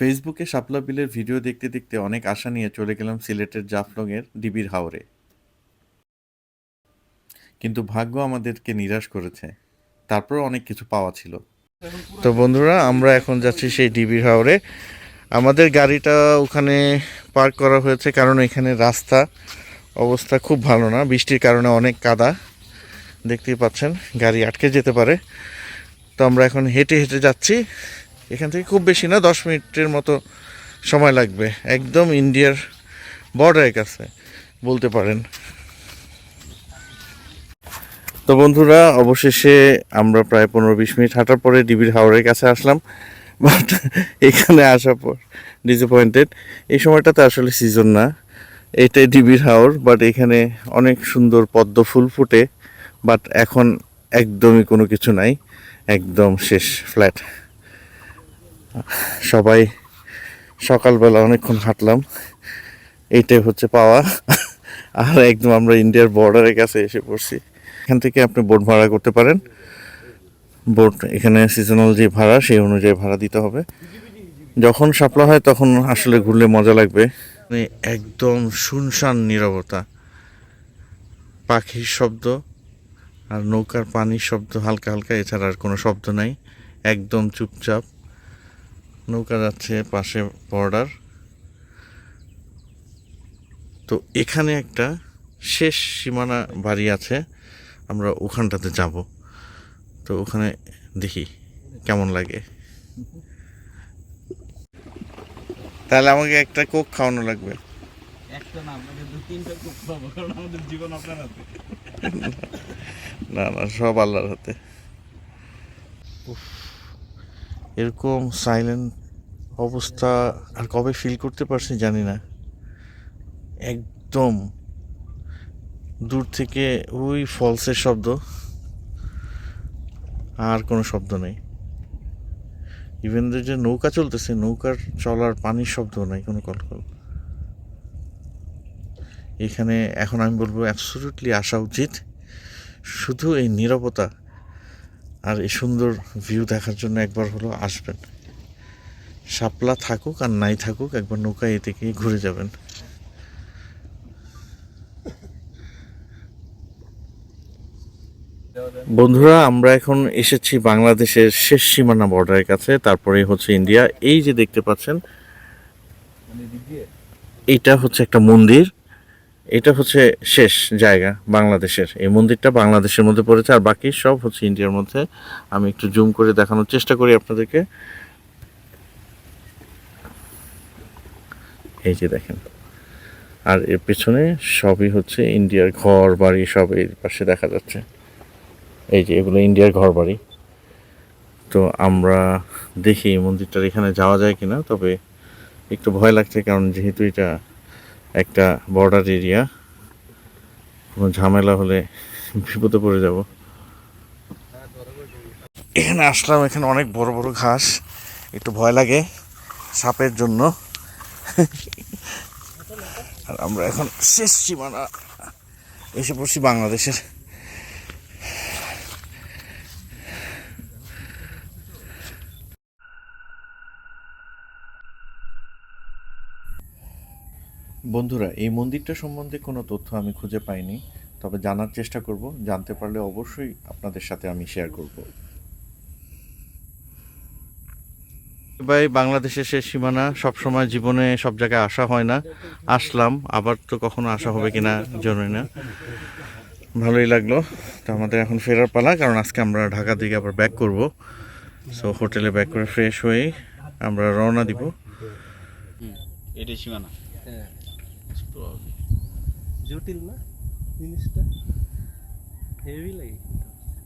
ফেসবুকে শাপলা বিলের ভিডিও দেখতে দেখতে অনেক আশা নিয়ে চলে গেলাম সিলেটের জাফলংয়ের ডিবির হাওরে। কিন্তু ভাগ্য আমাদেরকে নিরাশ করেছে। তারপর অনেক কিছু পাওয়া ছিল। তো বন্ধুরা, আমরা এখন যাচ্ছি সেই ডিবির হাওরে। আমাদের গাড়িটা ওখানে পার্ক করা হয়েছে কারণ এখানে রাস্তা অবস্থা খুব ভালো না। বৃষ্টির কারণে অনেক কাদা। দেখতেই পাচ্ছেন, গাড়ি আটকে যেতে পারে। তো আমরা এখন হেঁটে হেঁটে যাচ্ছি। এখান থেকে খুব বেশি না, দশ মিনিটের মতো সময় লাগবে। একদম ইন্ডিয়ার বর্ডারের কাছে, বলতে পারেন। তো বন্ধুরা, অবশেষে আমরা প্রায় পনেরো বিশ মিনিট হাঁটার পরে ডিবির হাওরের কাছে আসলাম। বাট এখানে আসার পর ডিসঅ্যাপয়েন্টেড এই সময়টাতে আসলে সিজন না। এটাই ডিবির হাওর বাট এখানে অনেক সুন্দর পদ্ম ফুল ফুটে বাট এখন একদমই কোনো কিছু নাই। একদম শেষ ফ্ল্যাট সবাই সকালবেলা অনেকক্ষণ হাঁটলাম। এইটাই হচ্ছে পাওয়া। আর একদম আমরা ইন্ডিয়ার বর্ডারের কাছে এসে পড়ছি। এখান থেকে আপনি বোট ভাড়া করতে পারেন। বোট এখানে সিজনাল যে ভাড়া, সেই অনুযায়ী ভাড়া দিতে হবে। যখন শাপলা হয় তখন আসলে ঘুরলে মজা লাগবে। মানে একদম শুনশান নীরবতা। পাখির শব্দ আর নৌকার পানির শব্দ হালকা হালকা, এছাড়া আর কোনো শব্দ নাই। একদম চুপচাপ। নৌকা যাচ্ছে পাশে বর্ডার তো এখানে একটা শেষ সীমানা বাড়ি আছে আমরা ওখানটাতে যাব। তো ওখানে দেখি কেমন লাগে। তাহলে আমাকে একটা কোক খাওয়ানো লাগবে। একটা না আপনাকে দু তিনটা খুব পাবো কারণ আমাদের জীবন আপনার হাতে। না না সব আল্লাহর হাতে। উফ, এরকম সাইলেন্ট অবস্থা আর কবে ফিল করতে পারছি জানি না। একদম দূর থেকে ওই ফলসের শব্দ। আর কোনো শব্দ নেই। ইভেন যে নৌকা চলতেছে, নৌকার চলার পানির শব্দ নাই, কোনো কলকল। এখানে এখন আমি বলব অ্যাবসোলুটলি আসা উচিত। শুধু এই নীরবতা আর এই সুন্দর ভিউ দেখার জন্য একবার হলো আসবেন। শাপলা থাকুক আর নাই থাকুক, একবার নৌকায় এ থেকে ঘুরে যাবেন। বন্ধুরা, আমরা এখন এসেছি বাংলাদেশের শেষ সীমানা বর্ডারের কাছে, তারপরে হচ্ছে ইন্ডিয়া। এই যে দেখতে পাচ্ছেন এইটা হচ্ছে একটা মন্দির। এটা হচ্ছে শেষ জায়গা বাংলাদেশের। এই মন্দিরটা বাংলাদেশের মধ্যে পড়েছে আর বাকি সব হচ্ছে ইন্ডিয়ার মধ্যে। আমি একটু জুম করে দেখানোর চেষ্টা করি আপনাদেরকে। এই যে দেখেন। আর এর পেছনে সবই হচ্ছে ইন্ডিয়ার ঘর বাড়ি সব এই পাশে দেখা যাচ্ছে। এই যে এগুলো ইন্ডিয়ার ঘর বাড়ি। তো আমরা দেখি মন্দিরটার এখানে যাওয়া যায় কিনা, তবে একটু ভয় লাগছে কারণ যেহেতু এটা একটা বর্ডার এরিয়া কোনো ঝামেলা হলে বিপদে পড়ে যাব। এখানে আসলাম, এখানে অনেক বড় বড় ঘাস। একটু ভয় লাগে সাপের জন্য। আর আমরা এখন শেষ সীমানা এসে পড়ছি বাংলাদেশের। বন্ধুরা এই মন্দিরটা সম্বন্ধে কোনো তথ্য আমি খুঁজে পাইনি তবে জানার চেষ্টা করব জানতে পারলে অবশ্যই আপনাদের সাথে আমি শেয়ার করব। ভাই বাংলাদেশের শেষ সীমানা সবসময় জীবনে সব জায়গায় আসা হয় না। আসলাম আবার তো কখনো আসা হবে কিনা জানি না। ভালোই লাগল। তো আমাদের এখন ফেরার পালা কারণ আজকে আমরা ঢাকা দিকে আবার ব্যাক করব। সো হোটেলে ব্যাক করে ফ্রেশ হয়ে আমরা রওনা দিব। এটাই সীমানা। হ্যাঁ জটিল না জিনিসটা হেভি লাগে